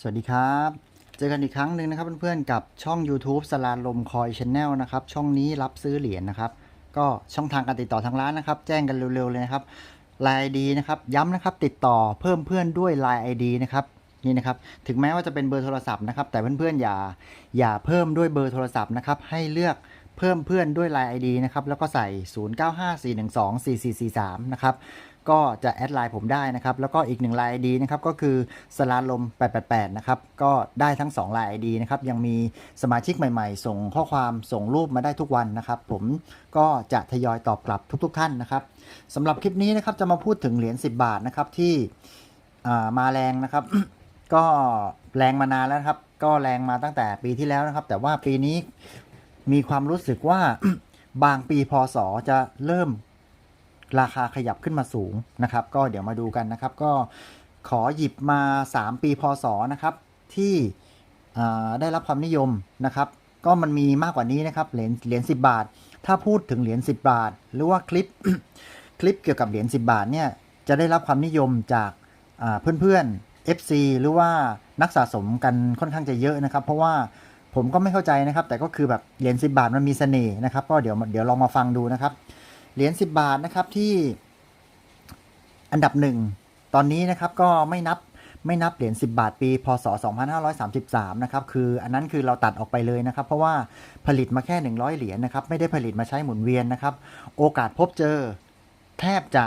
สวัสดีครับ เจอกันอีกครั้งหนึ่งนะครับเพื่อนๆกับช่อง YouTube สลาลมคอยชแนลนะครับ ช่องนี้รับซื้อเหรียญนะครับ ก็ช่องทางการติดต่อทางร้านนะครับ แจ้งกันเร็วๆเลยนะครับ Line ID นะครับย้ำนะครับติดต่อเพิ่มเพื่อนด้วย Line ID นะครับนี่นะครับถึงแม้ว่าจะเป็นเบอร์โทรศัพท์นะครับแต่เพื่อนๆอย่าอย่าเพิ่มด้วยเบอร์โทรศัพท์นะครับให้เลือกเพิ่มเพื่อนด้วย Line ID นะครับแล้วก็ใส่ 0954124443 นะครับ ก็จะแอดไลน์ผมได้นะครับ แล้วก็อีกหนึ่งไลน์ ID นะครับก็คือสลาลม 888 นะครับ ก็ได้ทั้ง2ไลน์ ID นะครับ ยังมีสมาชิกใหม่ๆ ส่งข้อความส่งรูปมาได้ทุกวันนะครับ ผมก็จะทยอยตอบกลับทุกๆ ท่านนะครับสำหรับคลิปนี้นะครับจะมาพูดถึงเหรียญ10 บาทนะครับที่มาแรงนะครับ ก็แรงมานานแล้วครับ ก็แรงมาตั้งแต่ปีที่แล้วนะครับ แต่ว่าปีนี้มีความรู้สึกว่าบางปีพศจะเริ่ม ราคาขยับขึ้นมาสูงนะครับ ก็เดี๋ยวมาดูกันนะครับ ก็ขอหยิบมา 3 ปีพศนะครับที่ได้รับความนิยมนะครับ ก็มันมีมากกว่านี้นะครับเหรียญเหรียญ10บาท ถ้าพูดถึงเหรียญ10 บาท หรือว่าคลิปคลิปเกี่ยวกับเหรียญ10 บาทเนี่ยจะได้รับความนิยมจากาเพื่อนๆ FC หรือว่านักสะสมกันค่อนข้างจะเยอะนะครับ เพราะว่าผมก็ไม่เข้าใจนะครับ แต่ก็คือแบบเหรียญ10 บาทมันมีเสน่ห์นะครับ ก็เดี๋ยวเดี๋ยวลองมาฟังดูนะครับ เหรียญ10 บาทนะครับที่อันดับหนึ่งตอนนี้นะครับก็ไม่นับไม่นับเหรียญ10 บาทปี พศ 2533 นะครับ คืออันนั้นคือเราตัดออกไปเลยนะครับ เพราะว่าผลิตมาแค่ 100 เหรียญนะครับ ไม่ได้ผลิตมาใช้หมุนเวียนนะครับ โอกาสพบเจอแทบจะ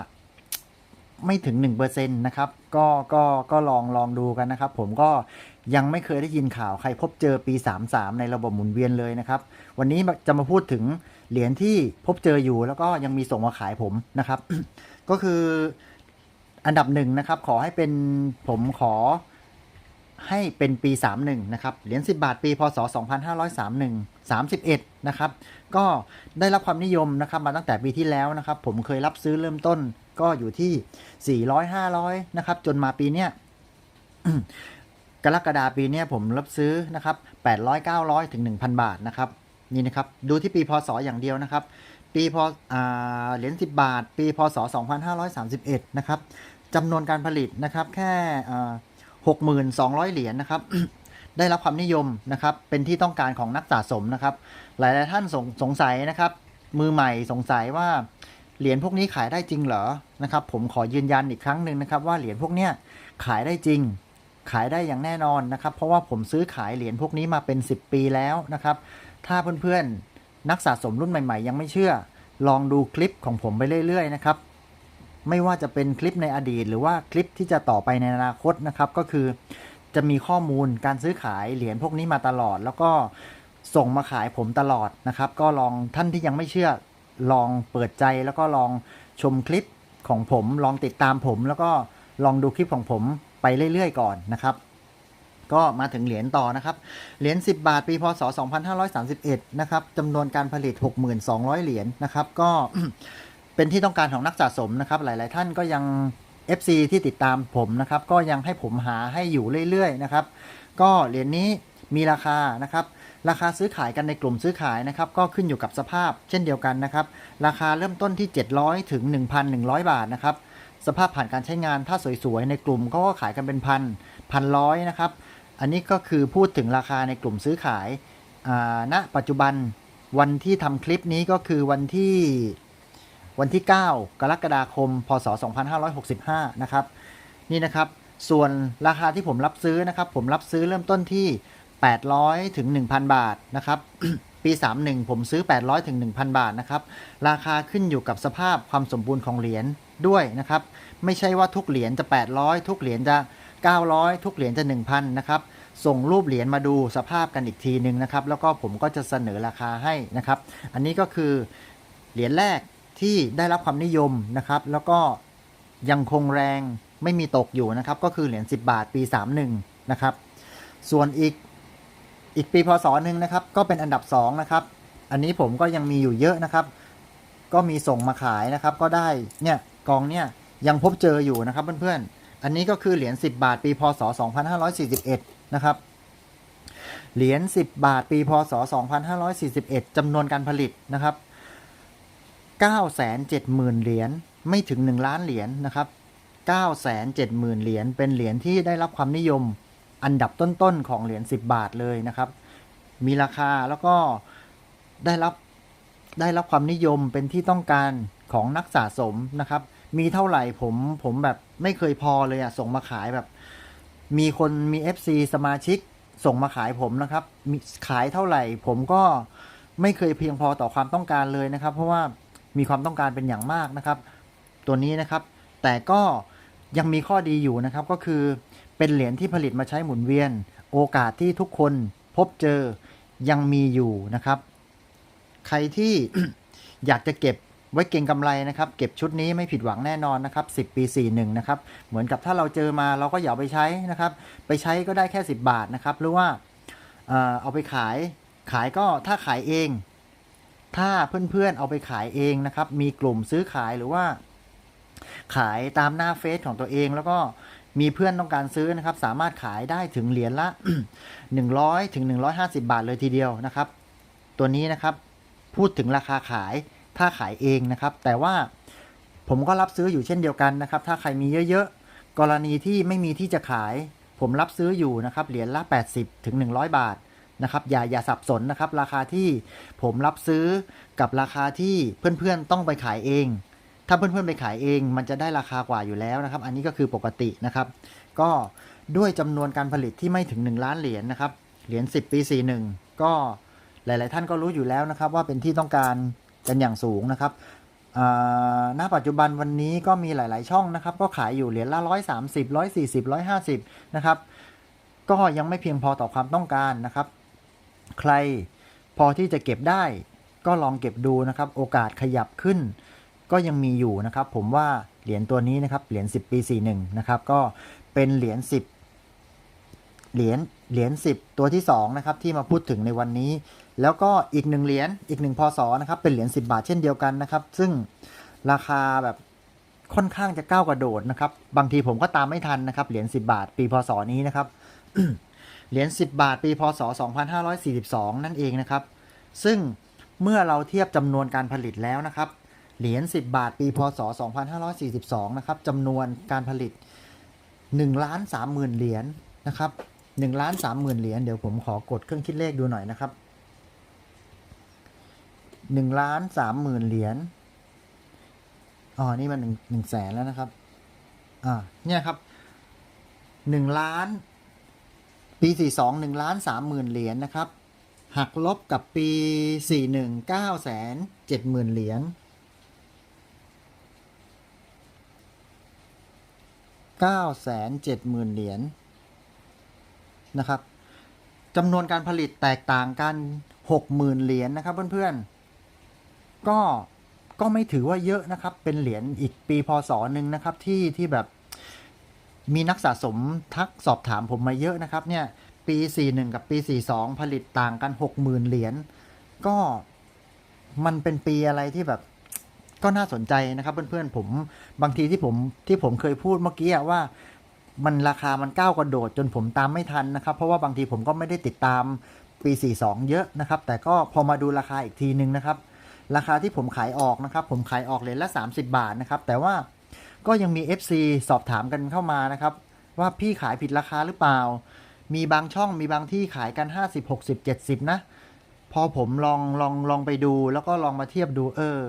ไม่ถึง 1%นะครับ ก็ ก็ ก็ลอง ลองดูกันนะครับ ผมก็ยังไม่เคยได้ยินข่าวใครพบเจอปี 33 ในระบบหมุนเวียนเลยนะครับ วันนี้จะมาพูดถึง เหรียญที่พบเจออยู่แล้วก็ยังมีส่งมาขายผมนะครับ ก็คืออันดับหนึ่งนะครับ ขอให้เป็นผมขอให้เป็นปี 31 นะครับ เหรียญ10 บาท ปี พศ 2531 31 นะครับ ก็ได้รับความนิยมนะครับ มาตั้งแต่ปีที่แล้วนะครับ ผมเคยรับซื้อเริ่มต้น ก็อยู่ที่ 400 500 นะครับ จนมาปีเนี้ยกรกฎาปีเนี้ยผมรับซื้อนะครับ 800 900 ถึง 1,000 บาทนะครับ นี่นะครับดูที่ปีพศอย่างเดียวนะครับ ปีพเหรียญ10 บาท ปีพศ 2531 นะครับจำนวนการผลิตนะครับแค่อ่า6,200 เหรียญนะครับ ได้รับความนิยมนะครับ เป็นที่ต้องการของนักสะสมนะครับ หลายๆท่านสงสงสัยนะครับ มือใหม่สงสัยว่าเหรียญพวกนี้ขายได้จริงเหรอนะครับ ผมขอยืนยันอีกครั้งหนึ่งนะครับ ว่าเหรียญพวกเนี้ยขายได้จริง ขายได้อย่างแน่นอนนะครับ เพราะว่าผมซื้อขายเหรียญพวกนี้มาเป็น 10 ปีแล้วนะครับ ถ้าเพื่อนๆ นักสะสมรุ่นใหม่ๆ ยังไม่เชื่อ ลองดูคลิปของผมไปเรื่อยๆ นะครับ ไม่ว่าจะเป็นคลิปในอดีต หรือว่าคลิปที่จะต่อไปในอนาคตนะครับ ก็คือจะมีข้อมูลการซื้อขายเหรียญพวกนี้มาตลอด แล้วก็ส่งมาขายผมตลอดนะครับ ก็ลองท่านที่ยังไม่เชื่อ ลองเปิดใจแล้วก็ลองชมคลิปของผม ลองติดตามผม แล้วก็ลองดูคลิปของผมไปเรื่อยๆ ก่อนนะครับ ก็มาถึงเหรียญต่อนะครับ เหรียญ 10 บาท ปีพศ 2531 นะครับจำนวนการผลิต 6,200 เหรียญนะครับ ก็เป็นที่ต้องการของนักสะสมนะครับ หลาย ๆ ท่านก็ยัง FC ที่ติดตามผมนะครับ ก็ยังให้ผมหาให้อยู่เรื่อย ๆ นะครับ ก็เหรียญนี้มีราคานะครับ ราคาซื้อขายกันในกลุ่มซื้อขายนะครับ ก็ขึ้นอยู่กับสภาพเช่นเดียวกันนะครับ ราคาเริ่มต้นที่ 700 ถึง 1,100 บาทนะครับ สภาพผ่านการใช้งานถ้าสวย ๆ ในกลุ่มก็ขายกันเป็นพันพันร้อยนะครับ อันนี้ก็คือพูดถึงราคาในกลุ่มซื้อขายณปัจจุบันวันที่ทำคลิปนี้ก็คือวันที่วันที่ 9 กรกฎาคม พศ 2565 นะครับ นี่นะครับ ส่วนราคาที่ผมรับซื้อนะครับ ผมรับซื้อเริ่มต้นที่ 800 ถึง 1,000 บาทนะครับ ปี 31 ผมซื้อ 800 ถึง 1,000 บาทนะครับ ราคาขึ้นอยู่กับสภาพความสมบูรณ์ของเหรียญด้วยนะครับ ไม่ใช่ว่าทุกเหรียญจะ 800 ทุกเหรียญจะ 900 ทุกเหรียญจะ 1,000 นะครับ ส่งรูปเหรียญมาดูสภาพกันอีกทีหนึ่งนะครับ แล้วก็ผมก็จะเสนอราคาให้นะครับ อันนี้ก็คือเหรียญแรกที่ได้รับความนิยมนะครับ แล้วก็ยังคงแรงไม่มีตกอยู่นะครับ ก็คือเหรียญ10 บาทปี 31 นะครับ ส่วนอีกอีกปีพศหนึ่งนะครับ ก็เป็นอันดับ2นะครับ อันนี้ผมก็ยังมีอยู่เยอะนะครับ ก็มีส่งมาขายนะครับ ก็ได้เนี่ยกองเนี่ยยังพบเจออยู่นะครับเพื่อนๆ อันนี้ก็คือเหรียญ10 บาทปีพศ 2541 นะครับ เหรียญ10 บาทปีพศ 2541 จำนวนการผลิตนะครับ 970,000 เหรียญไม่ถึง 1 ล้านเหรียญนะครับ 970,000 เหรียญเป็นเหรียญที่ได้รับความนิยมอันดับต้นๆของเหรียญ10 บาทเลยนะครับ มีราคาแล้วก็ได้รับได้รับความนิยมเป็นที่ต้องการของนักสะสมนะครับ มีเท่าไหร่ผมผมแบบ ไม่เคยพอเลยอะส่งมาขายแบบ มีคนมี FC สมาชิกส่งมาขายผมนะครับมีขายเท่าไหร่ ผมก็ไม่เคยเพียงพอต่อความต้องการเลยนะครับ เพราะว่ามีความต้องการเป็นอย่างมากนะครับ ตัวนี้นะครับ แต่ก็ยังมีข้อดีอยู่นะครับก็คือเป็นเหรียญที่ผลิตมาใช้หมุนเวียน โอกาสที่ทุกคนพบเจอยังมีอยู่นะครับ ใครที่อยากจะเก็บ ไว้เก็งกำไรนะครับ เก็บชุดนี้ไม่ผิดหวังแน่นอนนะครับ10 ปี 41 นะครับ เหมือนกับถ้าเราเจอมาเราก็อย่าไปใช้นะครับ ไปใช้ก็ได้แค่ 10 บาทนะครับ หรือว่าเอ่อเอาไปขาย ขายก็ถ้าขายเอง ถ้าเพื่อนๆเอาไปขายเองนะครับ มีกลุ่มซื้อขายหรือว่า ขายตามหน้าเฟซของตัวเองแล้วก็มีเพื่อนต้องการซื้อนะครับ สามารถขายได้ถึงเหรียญละ 100 ถึง 150 บาทเลยทีเดียวนะครับ ตัวนี้นะครับ พูดถึงราคาขาย ถ้าขายเองนะครับ แต่ว่าผมก็รับซื้ออยู่เช่นเดียวกันนะครับ ถ้าใครมีเยอะๆ กรณีที่ไม่มีที่จะขาย ผมรับซื้ออยู่นะครับ เหรียญละ 80ถึง100 บาทนะครับ อย่าอย่าสับสนนะครับ ราคาที่ผมรับซื้อกับราคาที่เพื่อนๆต้องไปขายเอง ถ้าเพื่อนๆไปขายเอง มันจะได้ราคากว่าอยู่แล้วนะครับ อันนี้ก็คือปกตินะครับ ก็ด้วยจำนวนการผลิตที่ไม่ถึง 1 ล้านเหรียญนะครับ เหรียญ10 ปี 41 ก็หลาย ๆ ท่านก็รู้อยู่แล้วนะครับ ว่าเป็นที่ต้องการ กันอย่างสูงนะครับณปัจจุบันวันนี้ก็มีหลาย ๆ ช่องนะครับ ก็ขายอยู่เหรียญละ130 140 150นะครับก็ยังไม่เพียงพอต่อความต้องการนะครับ ใครพอที่จะเก็บได้ก็ลองเก็บดูนะครับ โอกาสขยับขึ้น ก็ยังมีอยู่นะครับ ผมว่าเหรียญตัวนี้นะครับเหรียญ10 ปี 41นะครับก็เป็นเหรียญ10เหรียญเหรียญ10 ตัวที่2นะครับที่มาพูดถึงในวันนี้ แล้วก็อีกหนึ่งเหรียญอีกหนึ่งพศนะครับเป็นเหรียญ10 บาทเช่นเดียวกันนะครับ ซึ่งราคาแบบค่อนข้างจะก้าวกระโดดนะครับ บางทีผมก็ตามไม่ทันนะครับเหรียญ10 บาท ปีพศนี้นะครับเหรียญ10 บาท ปีพศ 2542 นั่นเองนะครับ ซึ่งเมื่อเราเทียบจำนวนการผลิตแล้วนะครับ เหรียญ10 บาท ปีพศ 2542 นะครับจำนวนการผลิต1ล้าน30,000 เหรียญนะครับ1ล้าน30,000 เหรียญเดี๋ยวผมขอกดเครื่องคิดเลขดูหน่อยนะครับ 1ล้าน30,000เหรียญ อ๋อ นี่มัน1 1แสนแล้วนะครับ อ่า เนี่ยครับ1ล้าน ปี42 1ล้าน30,000เหรียญนะครับ หักลบกับปี41 9แสน70,000เหรียญ9แสน70,000เหรียญนะครับจำนวนการผลิตแตกต่างกัน60,000เหรียญนะครับเพื่อนๆ ก็ก็ไม่ถือว่าเยอะนะครับ เป็นเหรียญอีกปีพศหนึ่งนะครับที่ที่แบบมีนักสะสมทักสอบถามผมมาเยอะนะครับเนี่ยปี 41 กับปี 42 ผลิตต่างกัน 60,000 เหรียญก็มันเป็นปีอะไรที่แบบก็น่าสนใจนะครับเพื่อนๆผมบางทีที่ผมที่ผมเคยพูดเมื่อกี้ว่ามันราคามันก้าวกระโดดจนผมตามไม่ทันนะครับ เพราะว่าบางทีผมก็ไม่ได้ติดตามปี 42 เยอะนะครับ แต่ก็พอมาดูราคาอีกทีนึงนะครับ ราคาที่ผมขายออกนะครับ ผมขายออกเหรียญละ 30 บาทนะครับ แต่ว่าก็ยังมี FC สอบถามกันเข้ามานะครับ ว่าพี่ขายผิดราคาหรือเปล่า มีบางช่องมีบางที่ขายกัน 50 60 70 นะ พอผมลองลองลองไปดู แล้วก็ลองมาเทียบดูเออ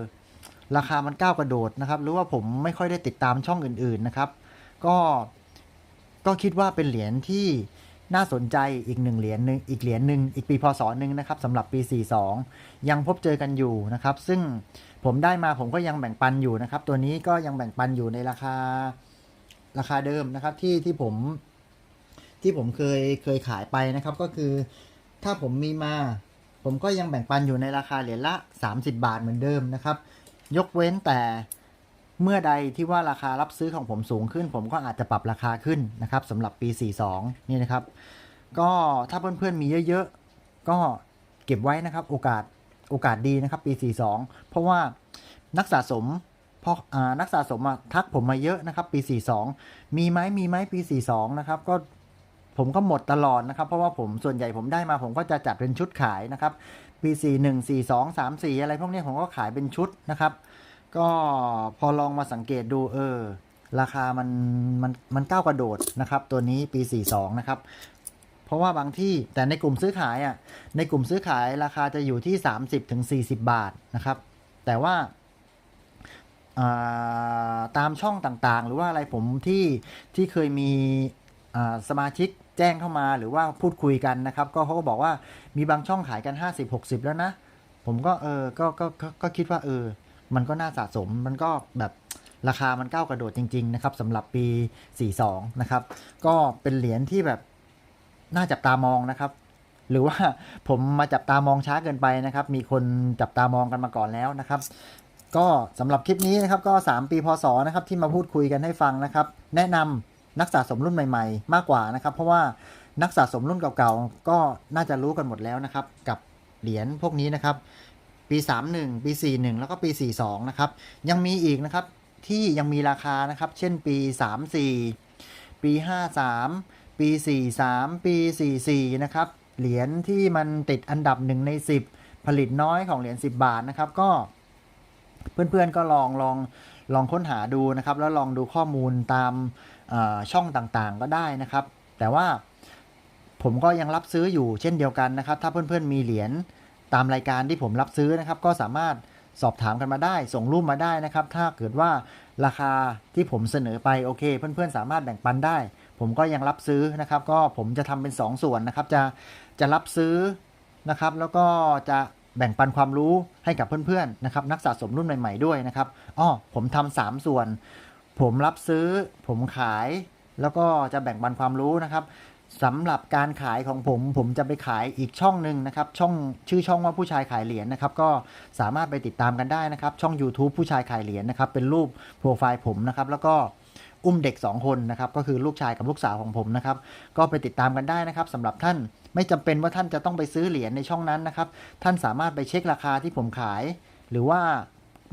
ราคามันก้าวกระโดดนะครับ หรือว่าผมไม่ค่อยได้ติดตามช่องอื่นๆนะครับ ก็ก็คิดว่าเป็นเหรียญที่ น่าสนใจอีกหนึ่งเหรียญหนึ่งอีกเหรียญหนึ่งอีกปีพศหนึ่งนะครับสำหรับปี 42 ยังพบเจอกันอยู่นะครับ ซึ่งผมได้มาผมก็ยังแบ่งปันอยู่นะครับ ตัวนี้ก็ยังแบ่งปันอยู่ในราคาราคาเดิมนะครับที่ที่ผมที่ผมเคยเคยขายไปนะครับก็คือ ถ้าผมมีมา ผมก็ยังแบ่งปันอยู่ในราคาเหรียญละ 30 บาทเหมือนเดิมนะครับ ยกเว้นแต่ เมื่อใดที่ว่าราคารับซื้อของผมสูงขึ้น ผมก็อาจจะปรับราคาขึ้นนะครับสำหรับปี 42 นี่นะครับ ก็ถ้าเพื่อนๆมีเยอะๆ ก็เก็บไว้นะครับ โอกาสโอกาสดีนะครับ ปี 42 เพราะว่านักสะสมพราะอ่านักสะสมมาทักผมมาเยอะนะครับ ปี 42 มีไหมมีไหมปี 42 นะครับ ก็ผมก็หมดตลอดนะครับ เพราะว่าผมส่วนใหญ่ผมได้มา ผมก็จะจัดเป็นชุดขายนะครับปี 41 42 34 อะไรพวกนี้ผมก็ขายเป็นชุดนะครับ ก็พอลองมาสังเกตดูเออ ราคามันมันมันก้าวกระโดดนะครับ ตัวนี้ปี 42 นะครับ เพราะว่าบางที่แต่ในกลุ่มซื้อขายอะในกลุ่มซื้อขายราคาจะอยู่ที่ 30ถึง40บาทนะครับ แต่ว่าตามช่องต่างๆ หรือว่าอะไรผมที่ที่เคยมีสมาชิกแจ้งเข้ามาหรือว่าพูดคุยกันนะครับ ก็เขาก็บอกว่ามีบางช่องขายกัน 50 60 แล้วนะ ผมก็เออก็ก็ก็ก็คิดว่าเออ มันก็น่าสะสมมันก็แบบราคามันก้าวกระโดดจริง ๆ นะครับสำหรับปี 42 นะครับ ก็เป็นเหรียญที่แบบน่าจับตามองนะครับ หรือว่าผมมาจับตามองช้าเกินไปนะครับ มีคนจับตามองกันมาก่อนแล้วนะครับ ก็สำหรับคลิปนี้นะครับก็ 3 ปีพศนะครับที่มาพูดคุยกันให้ฟังนะครับ แนะนำนักสะสมรุ่นใหม่ ๆ มากกว่านะครับ เพราะว่านักสะสมรุ่นเก่าๆก็น่าจะรู้กันหมดแล้วนะครับ กับเหรียญพวกนี้นะครับ ปี 31 ปี 41 แล้วก็ปี 42 นะครับ ยังมีอีกนะครับที่ยังมีราคานะครับ เช่นปี 34 ปี 53 ปี 43 ปี 44 นะครับ เหรียญที่มันติดอันดับ 1 ใน 10 ผลิตน้อยของเหรียญ 10 บาทนะครับก็เพื่อนๆก็ลองลองลองค้นหาดูนะครับ แล้วลองดูข้อมูลตามช่องต่างๆก็ได้นะครับ แต่ว่าผมก็ยังรับซื้ออยู่เช่นเดียวกันนะครับ ถ้าเพื่อนๆมีเหรียญ ตามรายการที่ผมรับซื้อนะครับ ก็สามารถสอบถามกันมาได้ ส่งรูปมาได้นะครับ ถ้าเกิดว่าราคาที่ผมเสนอไปโอเค เพื่อนๆ สามารถแบ่งปันได้ ผมก็ยังรับซื้อนะครับ ก็ผมจะทำเป็น2ส่วนนะครับ จะจะรับซื้อนะครับ แล้วก็จะแบ่งปันความรู้ให้กับเพื่อนๆนะครับนักสะสมรุ่นใหม่ ๆด้วยนะครับอ้อผมทำสามส่วน ผมรับซื้อ ผมขาย แล้วก็จะแบ่งปันความรู้นะครับ สำหรับการขายของผมผมจะไปขายอีกช่องหนึ่งนะครับช่องชื่อช่องว่าผู้ชายขายเหรียญนะครับก็สามารถไปติดตามกันได้นะครับ ช่อง YouTube ผู้ชายขายเหรียญนะครับเป็นรูปโปรไฟล์ผมนะครับแล้วก็อุ้มเด็ก 2 คนนะครับก็คือลูกชายกับลูกสาวของผมนะครับก็ไปติดตามกันได้นะครับสำหรับท่านไม่จำเป็นว่าท่านจะต้องไปซื้อเหรียญในช่องนั้นนะครับท่านสามารถไปเช็คราคาที่ผมขาย หรือว่า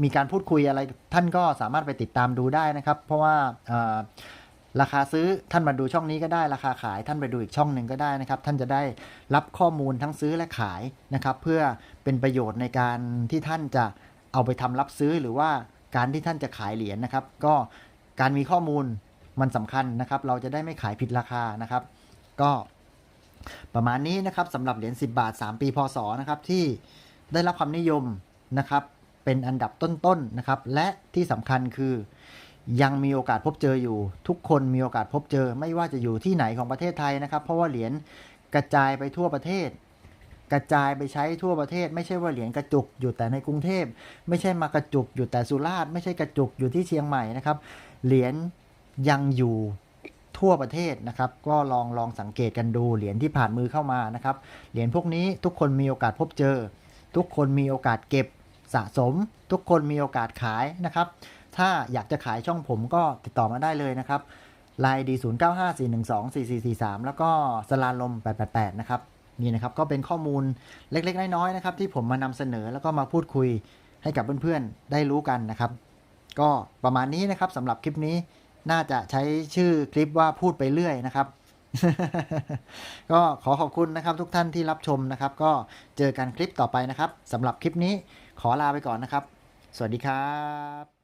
มีการพูดคุยอะไรท่านก็สามารถไปติดตามดูได้นะครับ เพราะว่า ราคาซื้อท่านมาดูช่องนี้ก็ได้ ราคาขายท่านไปดูอีกช่องหนึ่งก็ได้นะครับ ท่านจะได้รับข้อมูลทั้งซื้อและขายนะครับ เพื่อเป็นประโยชน์ในการที่ท่านจะเอาไปทำรับซื้อหรือว่าการที่ท่านจะขายเหรียญนะครับ ก็การมีข้อมูลมันสำคัญนะครับ เราจะได้ไม่ขายผิดราคานะครับ ก็ประมาณนี้นะครับสำหรับเหรียญ10 บาท 3 ปีพศนะครับที่ได้รับความนิยมนะครับเป็นอันดับต้นๆนะครับ และที่สำคัญคือ ยังมีโอกาสพบเจออยู่ ทุกคนมีโอกาสพบเจอ ไม่ว่าจะอยู่ที่ไหนของประเทศไทยนะครับ เพราะว่าเหรียญกระจายไปทั่วประเทศ กระจายไปใช้ทั่วประเทศ ไม่ใช่ว่าเหรียญกระจุกอยู่แต่ในกรุงเทพ ไม่ใช่มากระจุกอยู่แต่สุราษฎร์ไม่ใช่กระจุกอยู่ที่เชียงใหม่นะครับ เหรียญยังอยู่ทั่วประเทศนะครับ ก็ลองลองสังเกตกันดูเหรียญที่ผ่านมือเข้ามานะครับ เหรียญพวกนี้ทุกคนมีโอกาสพบเจอ ทุกคนมีโอกาสเก็บสะสม ทุกคนมีโอกาสขายนะครับ ถ้าอยากจะขายช่องผมก็ติดต่อมาได้เลยนะครับไลน์ดี0 9 5 4 1 2 4 4 4 3แล้วก็สลาลม888นะครับนี่นะครับก็เป็นข้อมูลเล็กๆ น้อยๆนะครับ ที่ผมมานำเสนอแล้วก็มาพูดคุยให้กับเพื่อนๆได้รู้กันนะครับ ก็ประมาณนี้นะครับสำหรับคลิปนี้น่าจะใช้ชื่อคลิปว่าพูดไปเรื่อยนะครับ ก็ขอขอบคุณนะครับทุกท่านที่รับชมนะครับ ก็เจอกันคลิปต่อไปนะครับสำหรับคลิปนี้ขอลาไปก่อนนะครับ สวัสดีครับ